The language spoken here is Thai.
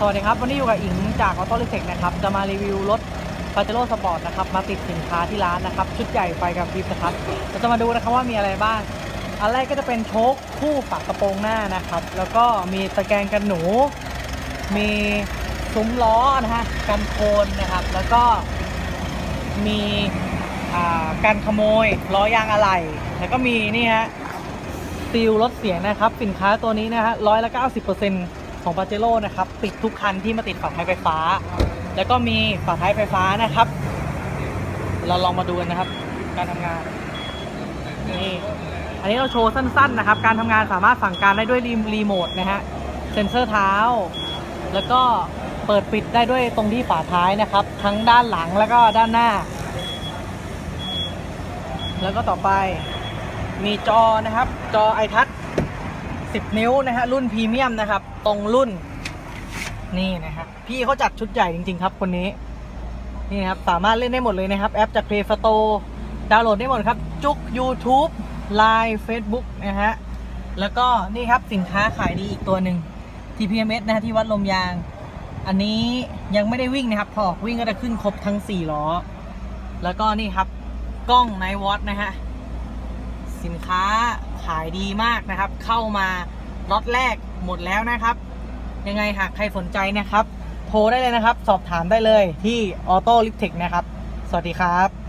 สวัสดีครับ วันนี้อยู่กับอิงจากออโต้ลิเทคนะครับ จะมารีวิวรถปาเจโร่สปอร์ตนะครับ มาติดสินค้าที่ร้านนะครับ ชุดใหญ่ไฟกับพริบนะครับเราจะมาดูนะครับว่ามีอะไรบ้าง อันแรกก็จะเป็นโชคคู่ฝากระโปรงหน้านะครับ แล้วก็มีตะแกรงกันหนู มีซุ้มล้อนะฮะ กันโคลนนะครับ แล้วก็มีการขโมยล้อยางอะไหล่ แล้วก็มีนี่ฮะซีลลดเสียงนะครับ สินค้าตัวนี้นะฮะร้อยละเก้าสิบเปอร์เซ็นต์ ของปาเจโร่นะครับติดทุกคันที่มาติดฝาท้ายไฟฟ้า แล้วก็มีฝาท้ายไฟฟ้านะครับ เราลองมาดูกันนะครับ การทำงานนี่อันนี้เราโชว์สั้นๆนะครับ การทำงานสามารถสั่งการได้ด้วยรีรโมทนะฮะเซ็นเซอร์เท้า แล้วก็เปิดปิดได้ด้วยตรงที่ฝาท้ายนะครับ ทั้งด้านหลังแล้วก็ด้านหน้า แล้วก็ต่อไปมีจอนะครับ จอ iTouch 10 นิ้วนะฮะรุ่นพรีเมียมนะครับ ตรงรุ่นนี่นะครับพี่เขาจัดชุดใหญ่จริง ๆ ครับ คนนี้นี่ครับสามารถเล่นได้หมดเลยนะครับ แอปจาก Play Store ดาวน์โหลดได้หมดครับ จุก YouTube Line Facebook นะฮะแล้วก็นี่ครับสินค้าขายดีอีกตัวหนึ่ง TPMS นะฮะที่วัดลมยาง อันนี้ยังไม่ได้วิ่งนะครับพอวิ่งก็จะขึ้นครบทั้ง 4 ล้อ แล้วก็นี่ครับกล้อง Night Watch นะฮะสินค้า ขายดีมากนะครับ เข้ามาล็อตแรกหมดแล้วนะครับ ยังไงหากใครสนใจนะครับ โทรได้เลยนะครับ สอบถามได้เลยที่ออโต้ลิฟเทคนะครับ สวัสดีครับ